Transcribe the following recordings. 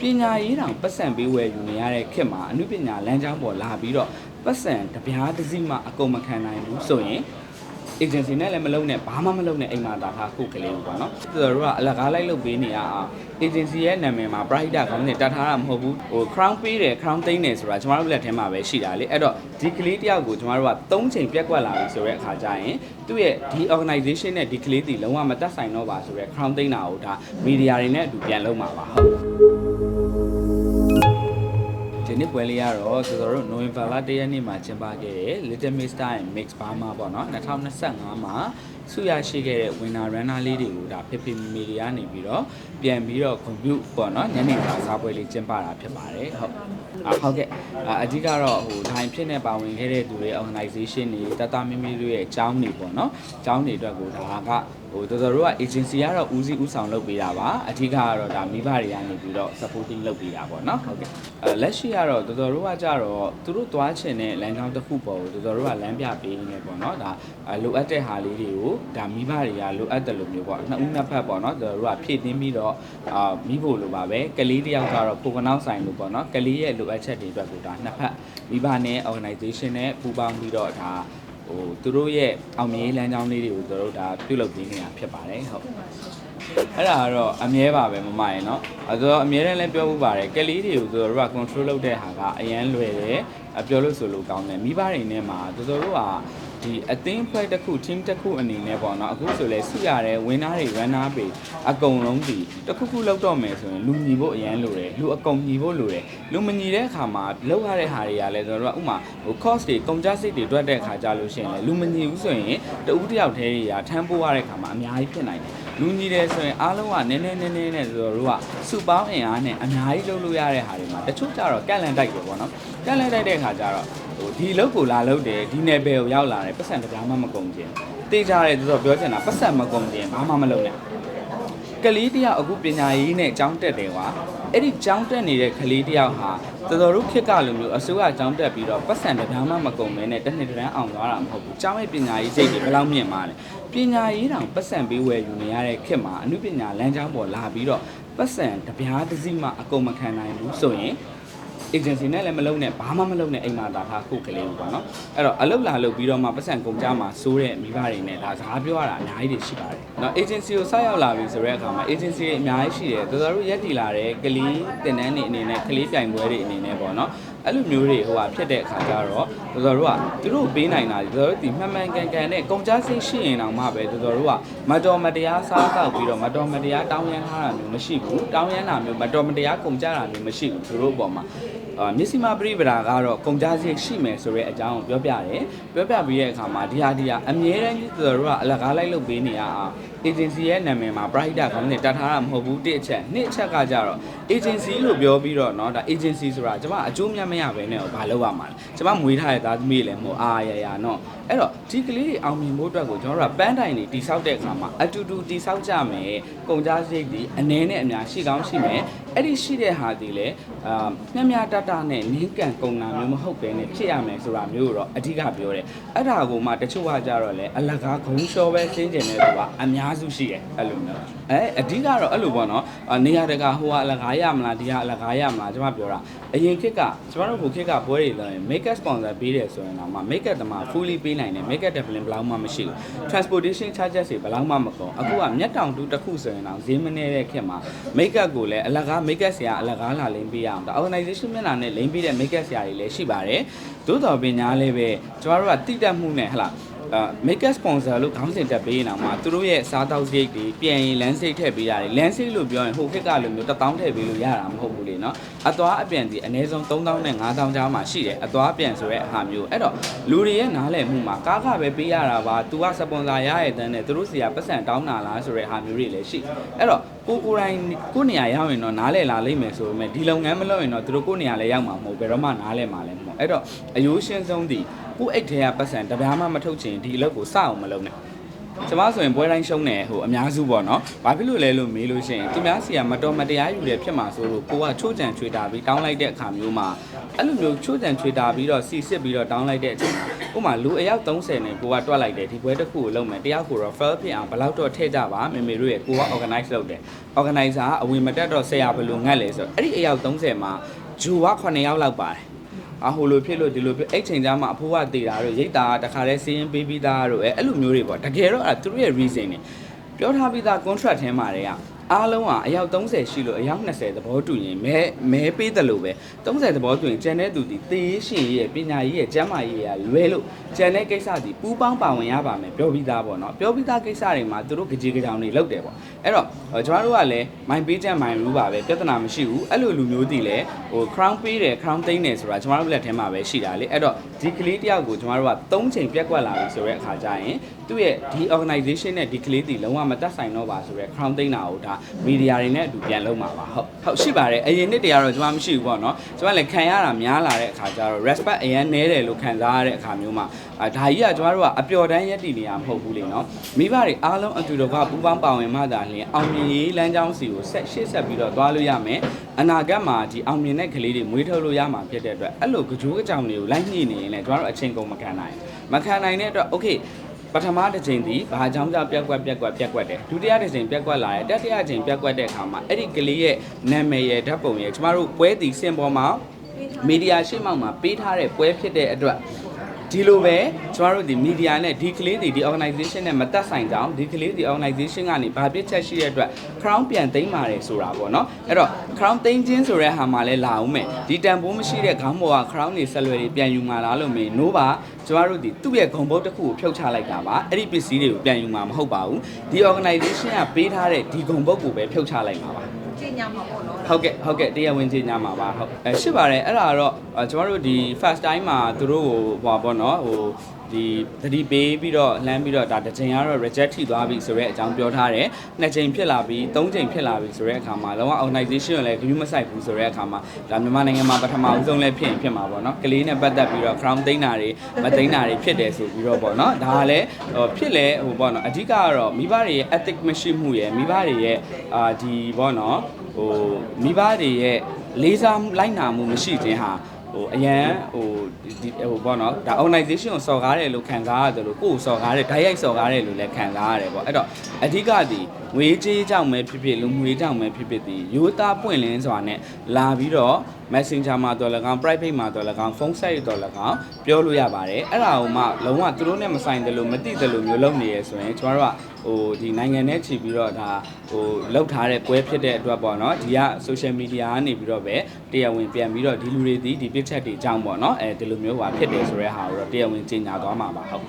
ပညာရေးတောင်ပတ်စံပေးဝယ်ယူနေရတဲ့ခေတ်မှာအမှုပညာလမ်းကြောင်းပေါ်လာပြီးတော့ပတ်စံတပြားတစ်စီမှအကုန်မခံနိုင်ဘူးဆိုရင် agency နဲ့လည်းမလုံးနဲ့ဘာမှမလုံးနဲ့အိမ်မှာဒါထားခုတ်ကလေးပေါ့နော်သူတို့ကအလကားလိုက်လုပ်ပေးနေရအောင် agency ရဲ့နာမည်မှာ private ခေါင်းစဉ်တတ်ထားတာမဟုတ်ဘူးဟို crown ပေးတယ် crown သိမ်းတယ်ဆိုတာကျမတို့လက်ထဲမှာပဲရှိတာလေအဲ့တော့ဒီကလေးတယောက်ကိုကျမတို့က၃ချိန်ပြက်ကွက်လာပြီဆိုတဲ့အခါကျရင်သူ့ရဲ့ဒီ organization နဲ့ဒီကလေးတီလုံးဝမသက်ဆိုင်တော့ပါဆိုတဲ့ crown သိမ်းတာကိုဒါ media တွေနဲ့အတူပြန်လုံးမှာပါဟုတ်ဒီ နေ့ပွဲလေးကတော့ကျွန်တော်တို့နိုဝင်ဘာလ၁ရက်နေ့မှာကျင်းပခဲ့တဲ့ Little Mister and Mix Burma ပေါ့နော်2025မှာ ဆုရရှိခဲ့တဲ့ winner runner လေးတွေကိုဒါဖေဖေမီမီတွေကနေပြီးတော့ပြန်ပြီးတော့ compute ပေါ့နော်ညနေစာစားပွဲလေးကျင်းပတာဖြစ်ပါတယ်ဟုတ်အဟုတ်ကဲ့အအဓိကတော့ဟိုဒိုင်ဖြစ်နေပါဝင်ခဲ့တဲ့သူတွေ organization တွေတတမီမီတို့ရဲ့အကြောင်းတွေပေါ့နော်အကြောင်းတွေအတွက်ကိုဒါကဟိုတော်တော်တို့က agency ကတော့ဦးစီးဦးဆောင်လုပ်ပေးတာပါအဓိကကတော့ဒါမိဘတွေကနေပြီးတော့ supporting လုပ်ပေးတာပေါ့နော်ဟုတ်ကဲ့အဲလက်ရှိကတော့တော်တော်တို့ကကြတော့သူတို့သွားချင်တဲ့လမ်းကြောင်းတစ်ခုပေါ်ကိုတော်တော်တို့ကလမ်းပြပေးနေပေါ့နော်ဒါအဲလိုအပ်တဲ့ဟာလေးတွေကိုဒါမိဘတွေကလိုအပ်တယ်လို့မျိုးပေါ့နှစ်ဦးနှစ်ဖက်ပေါ့နော်တော်တော်တို့ကဖြည့်တင်းပြီးတော့အာမိဖို့လိုပါပဲကလေးတစ်ယောက်ကတော့ပုံကနောက်ဆိုင်လို့ပေါ့နော်ကလေးရဲ့လိုအပ်ချက်တွေအတွက်ကိုဒါနှစ်ဖက်မိဘနဲ့ organization နဲ့ပူးပေါင်းပြီးတော့ဒါဟိုသူတို့ရဲ့အောင်မြင်ရေးလမ်းကြောင်းလေးတွေကိုတို့ဒါပြုလုပ်ပေးနေတာဖြစ်ပါတယ်ဟုတ်အဲ့ဒါကတော့အမြဲပါပဲမမရေနော်အဲဆိုတော့အမြဲတမ်းလည်းပြောမှုပါတယ်ကလေးတွေကိုတို့တို့က control လုပ်တဲ့ဟာကအရန်လွယ်တယ်အပြောလို့ဆိုလို့ကောင်းတယ်မိဘတွေနဲ့မှာတို့တို့က ဒီအသင်းဖွဲ့တစ်ခု team တစ်ခုအနေနဲ့ပေါ့နော်အခုဆိုလဲဆုရတဲ့ winner တွေ runner တွေအကုန်လုံးဒီတစ်ခုခုလောက်တော့မယ်ဆိုရင်လူညီဖို့အရန်လိုတယ်လူအကုန်ညီဖို့လိုတယ်လူမညီတဲ့အခါမှာလောက်ရတဲ့ဟာတွေကလည်းတို့တို့ကဥမာဟို cost တွေကုန်ကျစရိတ်တွေတွက်တဲ့အခါကြလို့ရှိရင်လည်းလူမညီဘူးဆိုရင်တဦးတစ်ယောက်တည်းတွေကထမ်းပိုးရတဲ့အခါမှာအများကြီးဖြစ်နိုင်တယ် လူညီတယ်ဆိုရင်အားလုံးကနည်းနည်းနည်းနည်းနဲ့ဆိုတော့တို့ကစုပေါင်းအင်အားနဲ့အများကြီးလုပ်လို့ရတဲ့ဟာတွေမှာတချို့ကြတော့ကန့်လန့်တိုက်တယ်ပေါ့နော်ကန့်လန့်တိုက်တဲ့အခါကျတော့ဟိုဒီလောက်ကိုလာလို့တယ်ဒီနယ်ပယ်ကိုရောက်လာတယ်ပတ်စံတစ်ပြားမှမကုန်ခြင်းတေးကြတယ်ဆိုတော့ပြောချင်တာပတ်စံမကုန်ခြင်းဘာမှမလုပ်နဲ့ ကလေးတယောက်အခုပညာရေးနဲ့ကျောင်းတက်တယ်ကွာအဲ့ဒီကျောင်းတက်နေတဲ့ကလေးတယောက်ဟာတော်တော်တို့ခက်ကလိုမျိုးအစိုးရကျောင်းတက်ပြီးတော့ပတ်စံတစ်ပြားမှမကုန်မဲနဲ့တစ်နှစ်တစ်တန်းအောင်သွားတာမဟုတ်ဘူးကျောင်းရဲ့ပညာရေးစိတ်တွေဘယ်လောက်မြင့်မာလဲပညာရေးတောင်ပတ်စံပေးဝယ်ယူနေရတဲ့ခက်မှာအမှုပညာလမ်းကြောင်းပေါ်လာပြီးတော့ပတ်စံတစ်ပြားတစ်စီမှအကုန်မခံနိုင်ဘူးဆိုရင် agency နဲ့လည်းမလုံးနဲ့ဘာမှမလုံးနဲ့အိမ်မှာဒါထားခုတ်ကလေးပေါ့နော်အဲ့တော့အလုပ်လာလုပ်ပြီးတော့မှပတ်စံကုန်ကြမှာစိုးတဲ့မိဘတွေနဲ့ဒါစကားပြောရတာအများကြီးတွေရှိပါတယ်เนาะ agency ကိုဆက်ရောက်လာပြီဆိုတဲ့အခါမှာ agency တွေအများကြီးရှိတယ်တော်တော်တို့ရက်တည်လာတဲ့ကလေးတင်တန်းတွေအနေနဲ့ကလေးပြိုင်ပွဲတွေအနေနဲ့ပေါ့နော် အဲ့လိုမျိုးတွေဟိုဟာဖြစ်တဲ့အခါကျတော့တော်တော်တို့ကသူတို့ပေးနိုင်တာတော်တော်တို့ဒီမှန်မှန်ကန်ကန်နဲ့ကုန်ကြစိတ်ရှိရင်တောင်မှပဲတော်တော်တို့ကမတော်မတရားစားကောက်ပြီးတော့မတော်မတရားတောင်းရမ်းထားတာမျိုးမရှိဘူးတောင်းရမ်းတာမျိုးမတော်မတရားကုန်ကြတာမျိုးမရှိဘူးသူတို့အပေါ်မှာ အာမျက်စိမပရိပဒါကတော့ကုန်ကြစိတ်ရှိမယ်ဆိုတဲ့အကြောင်းကိုပြောပြတယ်ပြောပြပြီးတဲ့အခါမှာဒီဟာဒီဟာအမြဲတမ်းကြီးသူတို့ကအလကားလိုက်လုပ်ပေးနေရအောင် agency ရဲ့နာမည်မှာ private ခေါင်းစဉ်တတ်ထားတာမဟုတ်ဘူးတစ်အချက်နှစ်အချက်ကကြတော့ agency လို့ပြောပြီးတော့เนาะဒါ agency ဆိုတာကျွန်မအကျိုးမြတ်မ ရပဲနဲ့ဘာလုပ်ရမှာလဲကျွန်မမွေးထားတဲ့သားသမီးလည်းမဟုတ်အာရရနော်အဲ့တော့ဒီကလေးအောင်မြင်ဖို့အတွက်ကိုကျွန်တော်တို့ကပန်းတိုင်တွေတိဆောက်တဲ့အခါမှာအတူတူတိဆောက်ကြမယ်ကုန်ကြစရိတ်ဒီအနည်းနဲ့အများရှိကောင်းရှိမယ် အဲ့ဒီရှိတဲ့ဟာဒီလေအာမျက်မျှတတနဲ့နင်းကန်ကုန်တာမျိုးမဟုတ်ဘဲနဲ့ဖြစ်ရမယ်ဆိုတာမျိုးကိုတော့အဓိကပြောတယ်အဲ့ဒါကိုမှတချို့ကကြတော့လေအလကားဂုံလျှောပဲရှင်းကျင်တဲ့သူကအများစုရှိတယ်အဲ့လိုမျိုးအဲအဓိကတော့အဲ့လိုပေါ့နော်အာနေရာတကာဟိုကအလကားရမလားဒီကအလကားရမလားကျွန်မပြောတာအရင်ခေတ်ကကျွန်တော်တို့ဟိုခေတ်ကပွဲတွေလုပ်ရင် make up sponsor ပေးတယ်ဆိုရင်တော့မှ make up တမ fully ပေးနိုင်တယ် make up discipline ဘယ်လောက်မှမရှိဘူး transportation charges တွေဘယ်လောက်မှမကုန်အခုကမျက်တောင်တူတစ်ခုဆိုရင်တော့ဈေးမနေတဲ့ခေတ်မှာ make up ကိုလည်းအလကား make up ဆရာအလကားလာလိမ့်ပေးရအောင်ဒါ organization မျက်နှာနဲ့လိမ့်ပေးတဲ့ make up ဆရာတွေလည်းရှိပါတယ်သို့တော်ပင်ညာလည်းပဲကျွန်တော်တို့ကတိတက်မှုနဲ့ဟလာအာ make up sponsor လို့ခေါင်းစဉ်တက်ပေးနေတာမှာသူတို့ရဲ့စားတောက်စိတ်တွေပြန်ရင်လမ်းစိတ်ထည့်ပေးရတယ်လမ်းစိတ်လို့ပြောရင်ဟိုခက်ကလိုမျိုး1000ထည့်ပေးလို့ရတာမဟုတ်ဘူးလေနော်အသွားအပြန်ဒီအနည်းဆုံး3000နဲ့5000ကြားမှာရှိတယ်အသွားအပြန်ဆိုရဲအဟာမျိုးအဲ့တော့လူတွေရဲ့နားလည်မှုမှာကားကပဲပေးရတာပါ तू ကစပွန်ဆာရရဲ့တန်းနဲ့သူတို့စီကပတ်စံတောင်းတာလားဆိုရဲဟာမျိုးတွေလည်းရှိအဲ့တော့ကိုကိုယ်တိုင်ကိုယ့်နေရာရောက်ရင်တော့နားလည်လာလိမ့်မယ်ဆိုပေမဲ့ဒီလုပ်ငန်းမလုပ်ရင်တော့သူတို့ကိုယ့်နေရာလည်းရောက်မှာမဟုတ်ဘယ်တော့မှနားလည်မှာလည်းမဟုတ် အဲ့တော့အယိုးရှင်းဆုံးဒီကိုယ့်အိတ်ထဲကပတ်စံတပြားမှမထုတ်ချင်ဒီအလုပ်ကိုစအောင်မလုပ်နဲ့ကျမဆိုရင်ပွဲတိုင်းရှုံးတယ်ဟိုအများစုပေါ့နော်ဘာဖြစ်လို့လဲလို့မေးလို့ရှိရင်သူများစီကမတော်မတရားယူတယ်ဖြစ်မှာဆိုလို့ကိုကချိုးကြံချွေတာပြီးတောင်းလိုက်တဲ့အခါမျိုးမှာအဲ့လိုမျိုးချိုးကြံချွေတာပြီးတော့စီစစ်ပြီးတော့တောင်းလိုက်တဲ့အချိန်မှာဥပမာလူအယောက်30နဲ့ကိုကတွက်လိုက်တယ်ဒီပွဲတစ်ခုကိုလုပ်မယ်တယောက်ကိုတော့ fail ဖြစ်အောင်ဘယ်လောက်တော့ထည့်ကြပါမေမေတို့ရဲ့ကိုက organize လုပ်တယ် organizer ကအဝင်မတက်တော့ဆရာဘယ်လိုငတ်လဲဆိုတော့အဲ့ဒီအယောက်30မှာဂျူက9ယောက်လောက်ပါတယ် အဟိုလိုဖြစ်လို့ဒီလိုဖြစ်အဲ့ချိန်ကြားမှာအဖိုးကတည်တာတို့ရိတ်တာတခါတည်းစီးရင်ပေးပြီးသားတို့အဲအဲ့လိုမျိုးတွေပေါ့တကယ်တော့အဲ့သူတို့ရဲ့ reason နေပြောထားပြီးသား contract ထဲမှာတွေက အားလုံးကအယောက်30ရှိလို့အယောက်20သဘောတူရင်မဲမဲပေးတယ်လို့ပဲ30သဘောတူရင်ကျန်တဲ့သူဒီသေရေးရှင်ရေးရဲ့ပညာရေးရဲ့ကျမ်းမာရေးရဲ့လွဲလို့ကျန်တဲ့ကိစ္စဒီပူးပေါင်းပါဝင်ရပါမယ်ပြောပြီးသားပေါ့နော်ပြောပြီးသားကိစ္စတွေမှာသူတို့ကြေကြောင်တွေလုပ်တယ်ပေါ့အဲ့တော့ကျွန်တော်တို့ကလည်းမိုင်ပေးချက်မိုင်ရူးပါပဲပြဿနာမရှိဘူးအဲ့လိုလူမျိုးတွေလည်းဟို crown ပေးတယ် crown သိမ်းတယ်ဆိုတာကျွန်တော်တို့လက်ထဲမှာပဲရှိတာလေအဲ့တော့ဒီကလေးတယောက်ကိုကျွန်တော်တို့က၃ချိန်ပြက်ကွက်လာပြီဆိုတဲ့အခါကျရင် သူ့ရဲ့ဒီ organization နဲ့ဒီကလေးတီလုံးဝမတက်ဆိုင်တော့ပါဆိုတော့ crown သိမ်းတာကိုဒါ media တွေနဲ့အတူပြန်လုံးမှာပါဟုတ်ဟုတ်ရှိပါတယ်အရင်နှစ်တည်းကတော့ကျွန်မမရှိဘူးပေါ့နော်ကျွန်မလည်းခံရတာများလာတဲ့အခါကျတော့ respect အရင်နဲတယ်လို့ခံစားရတဲ့အခါမျိုးမှာအာဒါကြီးကကျွန်တော်တို့ကအပျော်တမ်းရက်တည်နေရမဟုတ်ဘူးလေနော်မိဘတွေအားလုံးအတူတကွပူးပေါင်းပါဝင်မှသာလျှင်အောင်မြင်ရေးလမ်းကြောင်းစီကိုဆက်ရှေ့ဆက်ပြီးတော့သွားလို့ရမယ်အနာဂတ်မှာဒီအောင်မြင်တဲ့ကလေးတွေမွေးထုတ်လို့ရမှာဖြစ်တဲ့အတွက်အဲ့လိုကြိုးအကြောင်တွေကိုလိုက်ညှိနေရင်လည်းကျွန်တော်တို့အချိန်ကုန်မခံနိုင်ဘူးမခံနိုင်တဲ့အတွက် okay ပထမတစ်ချိန်ဒီဘာအကြောင်းကြောင့်ပြက်ကွက်ပြက်ကွက်ပြက်ကွက်တယ်ဒုတိယတစ်ချိန်ပြက်ကွက်လာတယ်တတိယချိန်ပြက်ကွက်တဲ့အခါမှာအဲ့ဒီကလေးရဲ့နာမည်ရဲ့ဓာတ်ပုံရဲ့ကျမတို့ပွဲတီစင်ပေါ်မှာမီဒီယာရှေ့မှောက်မှာပေးထားတဲ့ပွဲဖြစ်တဲ့အတွက် ဒီလိုပဲကျမတို့ဒီ media နဲ့ဒီကလေးတွေဒီ organization နဲ့မသက်ဆိုင်ကြောင်းဒီကလေးဒီ organization ကနေဘာပြစ်ချက်ရှိတဲ့အတွက် crown ပြန်သိမ်းပါတယ်ဆိုတာပေါ့နော်အဲ့တော့ crown သိမ်းခြင်းဆိုတဲ့ဟာမှာလဲလာအောင်မယ်ဒီတန်ဖိုးမရှိတဲ့ခေါင်းပေါ်က crown တွေဆက်လွယ်တွေပြန်ယူမှာလားလို့မေး no ပါကျမတို့ဒီသူ့ရဲ့ဂုံဘုတ်တစ်ခုကိုဖြုတ်ချလိုက်တာပါအဲ့ဒီပစ္စည်းတွေကိုပြန်ယူမှာမဟုတ်ပါဘူးဒီ organization ကပေးထားတဲ့ဒီဂုံဘုတ်ကိုပဲဖြုတ်ချလိုက်မှာပါ ကျင့်ညာမှာပေါ့နော်ဟုတ်ကဲ့ဟုတ်ကဲ့တရားဝင်ကြီးညမှာပါဟုတ်အဲရှိပါတယ်အဲ့ဒါတော့အဲကျွန်တော်တို့ဒီ first time မှာသူတို့ဟိုဟိုပါပေါ့နော်ဟို ဒီသတိပေးပြီးတော့လှမ်းပြီးတော့ဒါတစ်ချိန်ကတော့ reject ထိသွားပြီဆိုတော့အကြောင်းပြောထားတယ်နှစ်ချိန်ဖြစ်လာပြီးသုံးချိန်ဖြစ်လာပြီဆိုတဲ့အခါမှာလောက organization ကိုလည်း view မဆိုင်ဘူးဆိုတဲ့အခါမှာဒါမြန်မာနိုင်ငံမှာပထမဦးဆုံးလည်းဖြစ်ရင်ဖြစ်မှာပေါ့နော်ကလေးနဲ့ပတ်သက်ပြီးတော့ crown သိမ်းတာတွေမသိမ်းတာတွေဖြစ်တယ်ဆိုပြီးတော့ပေါ့နော်ဒါကလည်းဟိုဖြစ်လဲဟိုပေါ့နော်အဓိကကတော့မိဘတွေရဲ့ ethic မရှိမှုရဲ့မိဘတွေရဲ့အာဒီပေါ့နော်ဟိုမိဘတွေရဲ့လေးစားလိုက်နာမှုမရှိခြင်းဟာ ဟိုအရန်ဟိုဒီဟိုပေါ့နော်ဒါ organization ကိုစော်ကားတယ်လို့ခံစားရတယ်လို့ကိုယ်ကိုစော်ကားတယ်ဓာတ်ရိုက်စော်ကားတယ်လို့လည်းခံစားရတယ်ပေါ့အဲ့တော့အဓိကဒီ ငွေကြေးကြောင့်ပဲဖြစ်ဖြစ်လူငွေကြောင့်ပဲဖြစ်ဖြစ်ဒီရိုးသားပွင့်လင်းစွာနဲ့လာပြီးတော့ messenger မှာတော့လည်းကောင်း private မှာတော့လည်းကောင်းဖုန်းဆက်ရတော့လည်းကောင်းပြောလို့ရပါတယ်အဲ့ဒါကိုမှလုံးဝသူတို့နဲ့မဆိုင်တယ်လို့မသိတယ်လို့မျိုးလုပ်နေရဆိုရင်ကျွန်တော်တို့ကဟိုဒီနိုင်ငံနဲ့ချီပြီးတော့ဒါဟိုလောက်ထားတဲ့ပွဲဖြစ်တဲ့အတွက်ပေါ့နော်ဒီက social media ကနေပြီးတော့ပဲတရားဝင်ပြန်ပြီးတော့ဒီလူတွေဒီဒီ picture တွေအကြောင်းပေါ့နော်အဲဒီလိုမျိုးဟာဖြစ်တယ်ဆိုတဲ့ဟာကိုတော့တရားဝင်ကြေညာသွားမှာပါဟုတ်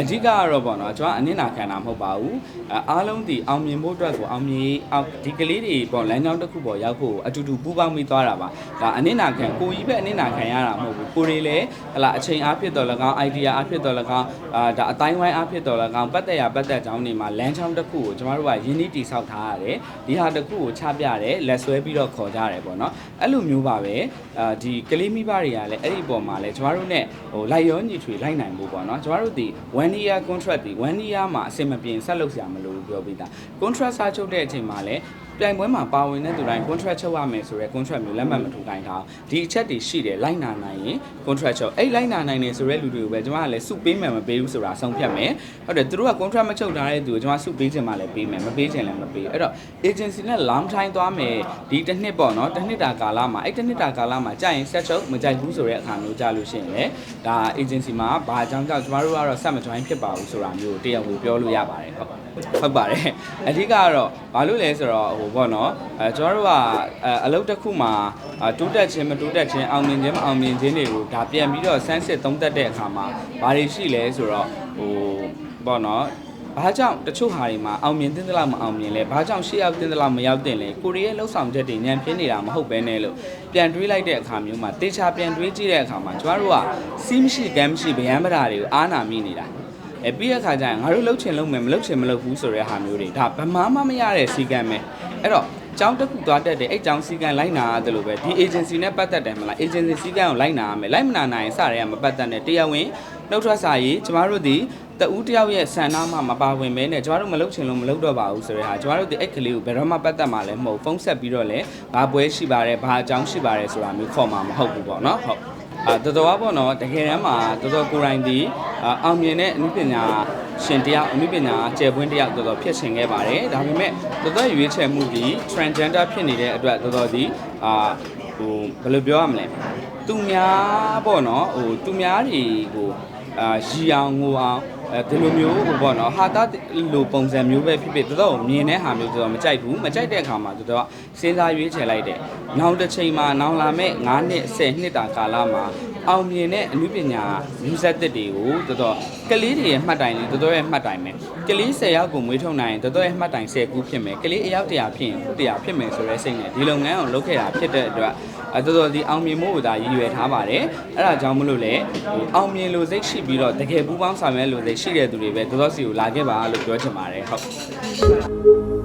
အဓိကကတော့ပေါ့နော်ကျွန်တော်အနစ်နာခံတာမဟုတ်ပါဘူးအဲအားလုံးဒီအောင်မြင်ဖို့အတွက်ကိုအောင်မြင်အောင်ဒီကလေးတွေပေါ့လမ်းကြောင်းတစ်ခုပေါ်ရောက်ဖို့အတူတူပူးပေါင်းပြီးသွားတာပါဒါအနစ်နာခံကိုကြီးပဲအနစ်နာခံရတာမဟုတ်ဘူးကိုတွေလည်းဟလာအချိန်အားဖြစ်တော်လည်းကောင်း idea အားဖြစ်တော်လည်းကောင်းအာဒါအတိုင်းဝိုင်းအားဖြစ်တော်လည်းကောင်းပတ်သက်ရပတ်သက်ကြောင်းတွေမှာလမ်းကြောင်းတစ်ခုကိုကျမတို့ကရင်းနှီးတည်ဆောက်ထားရတယ်ဒီဟာတစ်ခုကိုချပြတယ်လက်ဆွဲပြီးတော့ခေါ်ကြတယ်ပေါ့နော်အဲ့လိုမျိုးပါပဲအာဒီကလေးမိဘတွေကလည်းအဲ့ဒီပုံမှာလည်းကျမတို့ ਨੇ ဟိုလိုက်ရောညီထွေလိုက်နိုင်ဖို့ပေါ့နော်ကျမတို့ဒီ1 year contract ဒီ1 year မှာအဆင်မပြေဆက်လုပ်စရာမလိုဘူးပြောပြီးသား contract စာချုပ်တဲ့အချိန်မှာလည်း ပြိုင်ပွဲမှာပါဝင်တဲ့သူတိုင်း contract ချုပ်ရမယ်ဆိုရဲ contract မျိုးလက်မှတ်မထိုးခိုင်းထားဒီအချက်တွေရှိတယ်လိုက်နာနိုင်ရင် contract ချုပ်အဲ့လိုက်နာနိုင်နေဆိုရဲလူတွေကိုပဲကျွန်မကလည်းစုပေးမယ်မပေးဘူးဆိုတာဆုံးဖြတ်မယ်ဟုတ်တယ်သူတို့က contract မချုပ်ထားတဲ့သူကိုကျွန်မစုပေးချင်မှလည်းပေးမယ်မပေးချင်လည်းမပေးအဲ့တော့ agency နဲ့ long time သွားမယ်ဒီတစ်နှစ်ပေါ့နော်တစ်နှစ်တာကာလမှာအဲ့တစ်နှစ်တာကာလမှာကြာရင်ဆက်ချုပ်မကြိုက်ဘူးဆိုတဲ့အခါမျိုးကြာလို့ရှိရင်လေဒါ agency မှာဘာအကြောင်းကြောင့်ကျွန်တော်တို့ကတော့ဆက်မ join ဖြစ်ပါဘူးဆိုတာမျိုးတရားဝင်ပြောလို့ရပါတယ်ဟုတ်ဟုတ်ပါတယ်အဓိကကတော့ဘာလို့လဲဆိုတော့ဟိုပေါ့နော်အဲကျွန်တော်တို့ကအအလုပ်တစ်ခုမှာအာတိုးတက်ခြင်းမတိုးတက်ခြင်းအောင်မြင်ခြင်းမအောင်မြင်ခြင်းတွေကိုဒါပြန်ပြီးတော့စမ်းစစ်သုံးသပ်တဲ့အခါမှာဘာတွေရှိလဲဆိုတော့ဟိုပေါ့နော်ဘာကြောင့်တချို့ဟာတွေမှာအောင်မြင်တဲ့တလောက်မအောင်မြင်လဲဘာကြောင့်ရှေ့ရောက်တဲ့တလောက်မရောက်တဲ့လဲကိုရီးယားလှုပ်ဆောင်ချက်တွေညံပြင်းနေတာမဟုတ်ပဲနဲ့လို့ပြန်တွေးလိုက်တဲ့အခါမျိုးမှာတေချာပြန်တွေးကြည့်တဲ့အခါမှာကျမတို့ကစီးမရှိကမ်းမရှိဗျမ်းပရာတွေကိုအားနာမိနေတာ အဲပြီးတဲ့အခါကျရင်ငါတို့လှုပ်ချင်လှုပ်မယ်မလှုပ်ချင်မလှုပ်ဘူးဆိုတဲ့ဟာမျိုးတွေဒါဗမာမှမရတဲ့စီကံပဲအဲ့တော့ကျောင်းတစ်ခုသွားတက်တယ်အဲ့ကျောင်းစီကံလိုက်နာရတယ်လို့ပဲဒီ agency နဲ့ပတ်သက်တယ်မလား agency စီကံကိုလိုက်နာရမယ်လိုက်မနာနိုင်ရင်စရဲကမပတ်သက်နဲ့တရားဝင်နှုတ်ထွက်စာရေးကျမတို့ဒီတဦးတစ်ယောက်ရဲ့ဆန္ဒမှမပါဝင်မဲနဲ့ကျမတို့မလုပ်ချင်လို့မလုပ်တော့ပါဘူးဆိုတဲ့ဟာကျမတို့ဒီအဲ့ကလေးကိုဘယ်တော့မှပတ်သက်မှလည်းမဟုတ်ဖုန်းဆက်ပြီးတော့လည်းဘာပွဲရှိပါတယ်ဘာအကြောင်းရှိပါတယ်ဆိုတာမျိုးခေါ်မှာမဟုတ်ဘူးပေါ့နော်ဟုတ်အာတော်တော်ပေါ့နော်တကယ်တမ်းမှာတော်တော်ကိုယ်တိုင်ဒီ အာအောင်မြင်တဲ့အမှုပညာရှင်တယောက်အမှုပညာကျယ်ပွင့်တယောက်တော်တော်ဖြစ်ရှင်ခဲ့ပါတယ်ဒါပေမဲ့တော်တော်ရွေးချယ်မှုဒီ transgender ဖြစ်နေတဲ့အတွက်တော်တော်ဒီအာဟိုဘယ်လိုပြောရမလဲသူများပေါ့နော်ဟိုသူများတွေကိုအာရီအောင်ငိုအောင်အဲဒီလိုမျိုးဟိုပေါ့နော်ဟာတာလိုပုံစံမျိုးပဲဖြစ်ဖြစ်တော်တော်မြင်တဲ့ဟာမျိုးတော်တော်မကြိုက်ဘူးမကြိုက်တဲ့အခါမှာတော်တော်စဉ်းစားရွေးချယ်လိုက်တယ်နောက်တစ်ချိန်မှာနောက်လာမဲ့9နှစ်10နှစ်တာကာလမှာ အောင်မြင်တဲ့အမှုပညာမျိုးဆက်တစ်တွေကိုတော်တော်ကလေးတွေရဲ့မှတ်တိုင်လေးတော်တော်ရဲ့မှတ်တိုင်ပဲကလေး10ယောက်ကိုမွေးထုတ်နိုင်ရင်တော်တော်ရဲ့မှတ်တိုင်10ခုဖြစ်မယ်ကလေးအယောက်100ဖြစ်ရင်ခု100ဖြစ်မယ်ဆိုတဲ့စိတ်နဲ့ဒီလုပ်ငန်းကိုလုပ်ခဲ့တာဖြစ်တဲ့အတွက်အဲတော်တော်ဒီအောင်မြင်မှုကိုဒါရည်ရွယ်ထားပါတယ်အဲ့ဒါကြောင့်မလို့လေဟိုအောင်မြင်လို့စိတ်ရှိပြီးတော့တကယ်ပူးပေါင်းဆောင်ရွက်လို့စိတ်ရှိတဲ့သူတွေပဲတော်တော်စီကိုလာခဲ့ပါလို့ပြောချင်ပါတယ်ဟုတ်